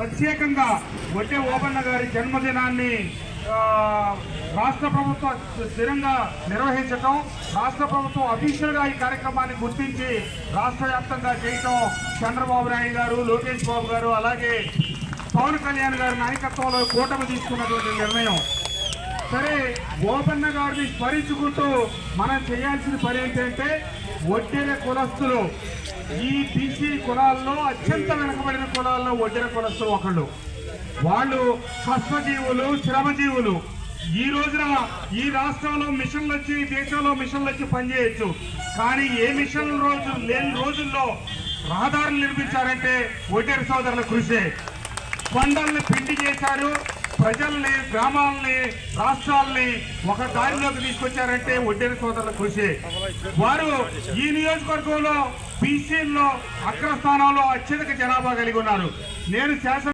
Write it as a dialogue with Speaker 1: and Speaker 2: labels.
Speaker 1: ప్రత్యేకంగా వడ్డే ఓబన్న గారి జన్మదినాన్ని రాష్ట్ర ప్రభుత్వం స్థిరంగా నిర్వహించటం రాష్ట్ర ప్రభుత్వం అఫీషియల్గా ఈ కార్యక్రమాన్ని గుర్తించి రాష్ట్ర వ్యాప్తంగా చేయటం చంద్రబాబు నాయుడు గారు లోకేష్ బాబు గారు అలాగే పవన్ కళ్యాణ్ గారి నాయకత్వంలో కూటమి తీసుకున్నటువంటి నిర్ణయం. సరే గోపన్న గారిని స్మరించుకుంటూ మనం చేయాల్సిన పని ఏంటంటే ఒడ్డెర కులస్తులు ఈ బీసీ కులాల్లో అత్యంత వెనుకబడిన కులాల్లో ఒడ్డెర కులస్తులు ఒకళ్ళు. వాళ్ళు కష్టజీవులు శ్రమజీవులు. ఈ రోజున ఈ రాష్ట్రంలో మిషన్లు వచ్చి దేశంలో మిషన్లు వచ్చి పనిచేయచ్చు. కానీ ఏ మిషన్ రోజు లేని రోజుల్లో రహదారులు నిర్మించారంటే ఒడ్డెర సోదరుల కృషి. కొండల్ని పిండి చేశారు ప్రజల్ని గ్రామాలని రాష్ట్రాల్ని ఒక దారిలోకి తీసుకొచ్చారంటే ఒడ్డేరు సోదరుల కృషి. వారు ఈ నియోజకవర్గంలో బీసీల్లో అగ్రస్థానంలో అత్యధిక జనాభా కలిగి ఉన్నారు. నేను శాసన